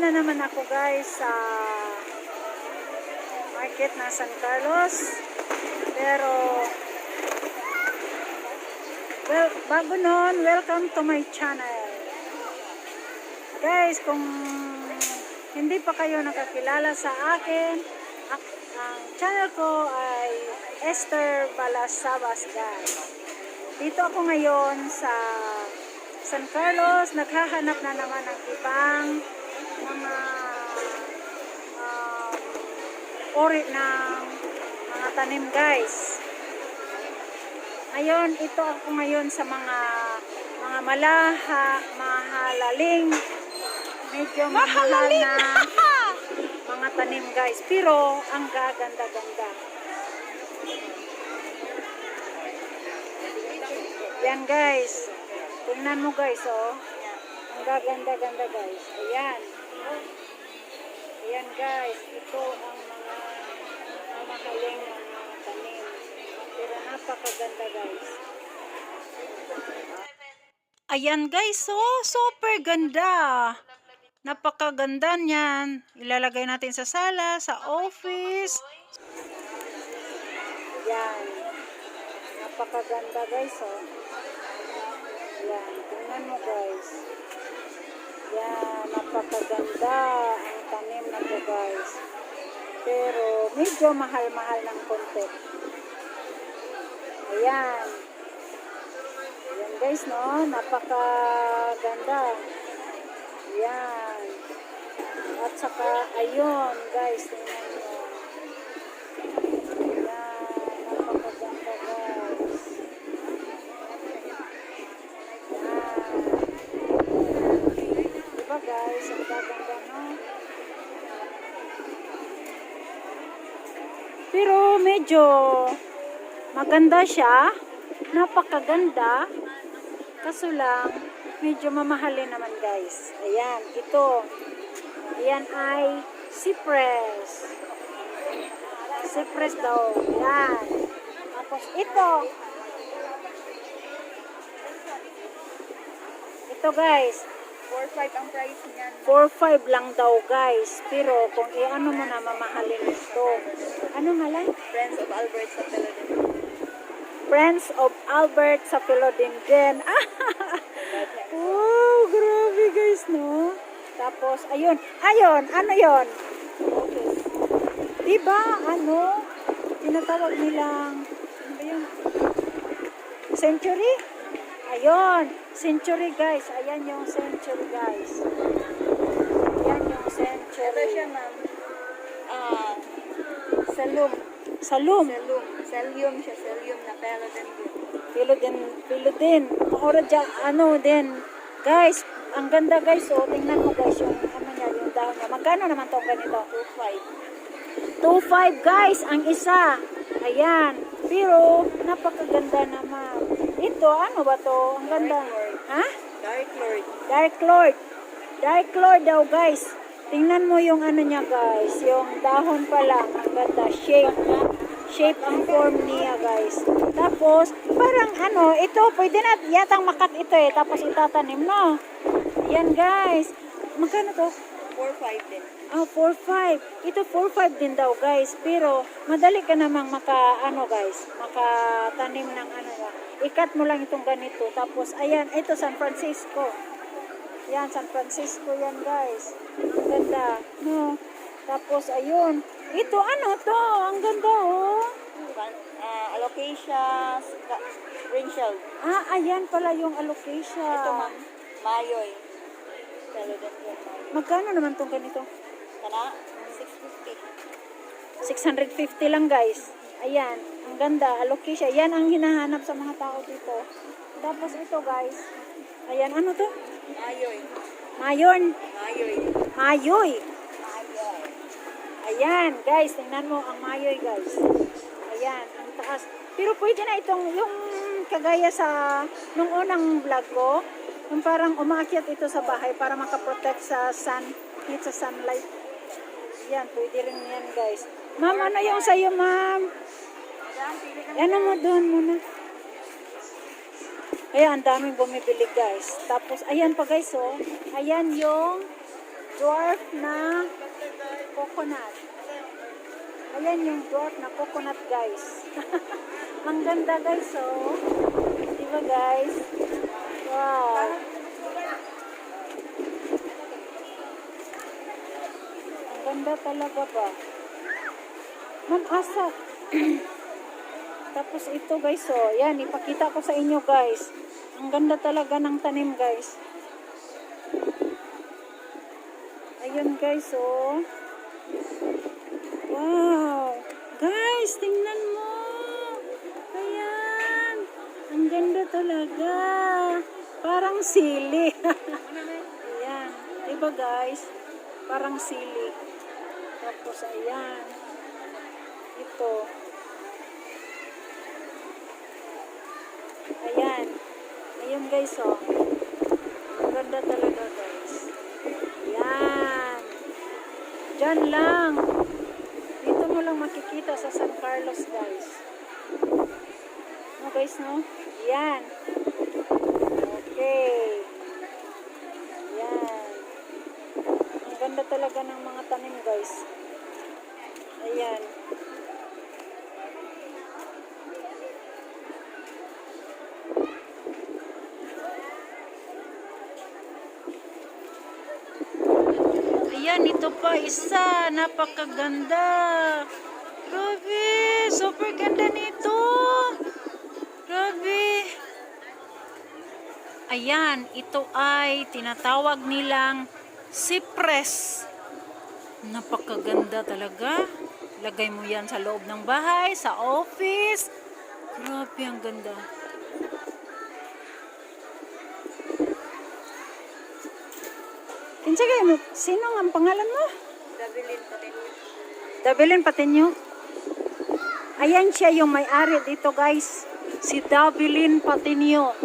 Na naman ako guys sa market na San Carlos. Pero, well, bago nun, welcome to my channel. Guys, kung hindi pa kayo nakakilala sa akin, ak- ang channel ko ay Esther Balasabas guys. Dito ako ngayon sa San Carlos, naghahanap na naman ng ibang mga um, ori ng mga tanim guys. Ngayon, ito ako ngayon sa mga mga malaha, mahalaling, medyo mahal na mga tanim guys. Pero, ang gaganda-ganda. Yan guys. Tingnan mo guys, oh. Ang gaganda-ganda guys. Ayan. Ayan guys. Ito ang mga mamahaling na mga tanim. Pero napakaganda guys. Ayan guys, oh. Super ganda. Napakaganda niyan. Ilalagay natin sa sala, sa office. Ayan. Napakaganda guys, oh. Yan, tingnan mo guys. Yan, napakaganda ang tanim na to guys. Pero medyo mahal-mahal ng konti. Ayan. Ayan guys, no? Napakaganda. Yan. At saka, ayun guys, tingnan Diba guys, ang gaganda no? Pero medyo maganda siya. Napakaganda. Kaso lang, medyo mamahalin naman guys. Ayan, ito. Ayan ay cypress. Cypress daw. Ayan. Tapos ito. Ito guys, 4-5 ang price niyan. 4-5 lang daw guys. Pero kung i-ano mo na mamahalin ito. Ano malay? Friends of Albert sa Philadelphia. Friends of Albert sa Philodendron. Ah! wow, grabe guys, no? Tapos, ayun. Ayun, ano yon? Diba, ano? Tinatawag nilang, ano ba yun? Century? Ayun, century guys. Ayan yung century guys. Ayan yung century. Ito siya ma'am. Ah, Salum. Salum. Salum. Salium siya. Salium na Philadelphia. Pilo din, pilo din. Ora dyan, ano din. Guys, ang ganda guys, oh. Tingnan mo guys, yung ano niya, yung dahon niya. Magkano naman tong ganito? 2-5. 2.5 guys, ang isa. Ayan. Pero, napakaganda naman. Ito, ano ba to? Ang ganda. Ha? Dark Lord. Dark Lord. Dark Lord daw guys. Tingnan mo yung ano niya guys. Yung dahon pa lang. Ang ganda. Shape. Shape ang form niya guys. Tapos, parang ano, ito, pwede na yatang makat ito eh. Tapos itatanim no. Yan guys. Magkano to? 4-5 din. Ah, 4-5. Ito 4-5 din daw guys. Pero, madali ka namang maka, ano guys, makatanim ng ano ba. Ikat mo lang itong ganito. Tapos, ayan, ito San Francisco. Yan, San Francisco yan guys. Ang ganda. No. Tapos, ayun. Ito, ano to? Ang ganda, oh. Uh, alocasia, ska- ring shell. Ah, ayan pala yung alocasia. Ito ma'am. Mayoy. Magkano naman tong ganito? Kana? 650. 650 lang guys. Ayan, ang ganda, alocasia. Yan ang hinahanap sa mga tao dito. Tapos ito guys. Ayan, ano to? Mayoy. Mayon. Mayoy. Mayoy. Mayoy. Ayan, guys, tingnan mo ang mayoy guys. Ayan, ang taas. Pero pwede na itong, yung kagaya sa, nung unang vlog ko, yung parang umaakyat ito sa bahay para makaprotect sa sun, sa sunlight. Yan, pwede rin yan guys. Ma'am, ano yung sa'yo, ma'am? Ano mo doon muna? Kaya ang daming bumibili guys. Tapos, ayan pa guys, oh. Ayan yung dwarf na coconut. Ayan yung dwarf na coconut guys. Ang ganda guys oh. Di ba guys? Wow. Ganda talaga ba? Ma'am, asa? Tapos ito guys, oh, yan, ipakita ko sa inyo guys. Ang ganda talaga ng tanim guys. Ayun guys, oh. Wow! Guys, tingnan mo! Ayan! Ang ganda talaga! Parang sili. ayan. Diba guys? Parang sili. Tapos ayan. Ito. Ayan. Ayan guys, oh. Ang ganda talaga guys. Ayan. Diyan lang. Dito mo lang makikita sa San Carlos guys. No guys, no? Ayan. Okay. Ayan. Ang ganda talaga ng mga tanim guys. Ayan. Ayan, ito pa isa. Napakaganda. Grabe. Super ganda nito. Grabe. Ayan, ito ay tinatawag nilang cypress. Napakaganda talaga. Lagay mo yan sa loob ng bahay, sa office. Grabe, ang ganda. Kinsa kayo mo? Sino ang pangalan mo? Dabilin pa din. Dabilin Patinyo. Ayan siya yung may-ari dito guys. Si Dabilin Patinyo.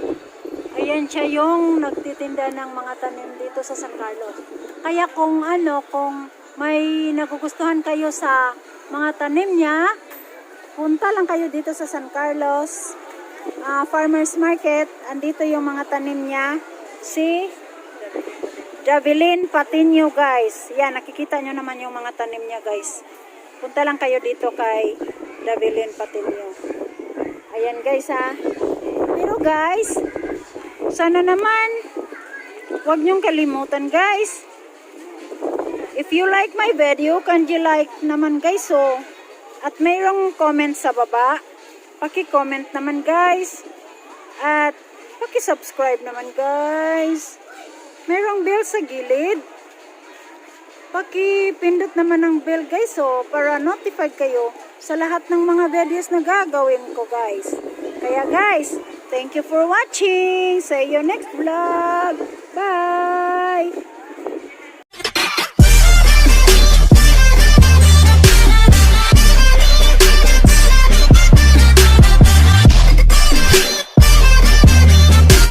Ayan siya yung nagtitinda ng mga tanim dito sa San Carlos. Kaya kung ano, kung may nagugustuhan kayo sa mga tanim niya, punta lang kayo dito sa San Carlos ah, Farmers Market. Andito yung mga tanim niya. Si Javelin Patinyo guys. Yan, nakikita nyo naman yung mga tanim niya guys. Punta lang kayo dito kay Javelin Patinyo. Ayan guys ha. Pero guys, sana naman, huwag nyong kalimutan guys. If you like my video, can you like naman guys so. At mayroong comment sa baba. Paki-comment naman guys. At paki-subscribe naman guys. Merong bell sa gilid. Paki-pindot naman ng bell guys so para notified kayo sa lahat ng mga videos na gagawin ko guys. Kaya guys, thank you for watching. See you next vlog. Bye!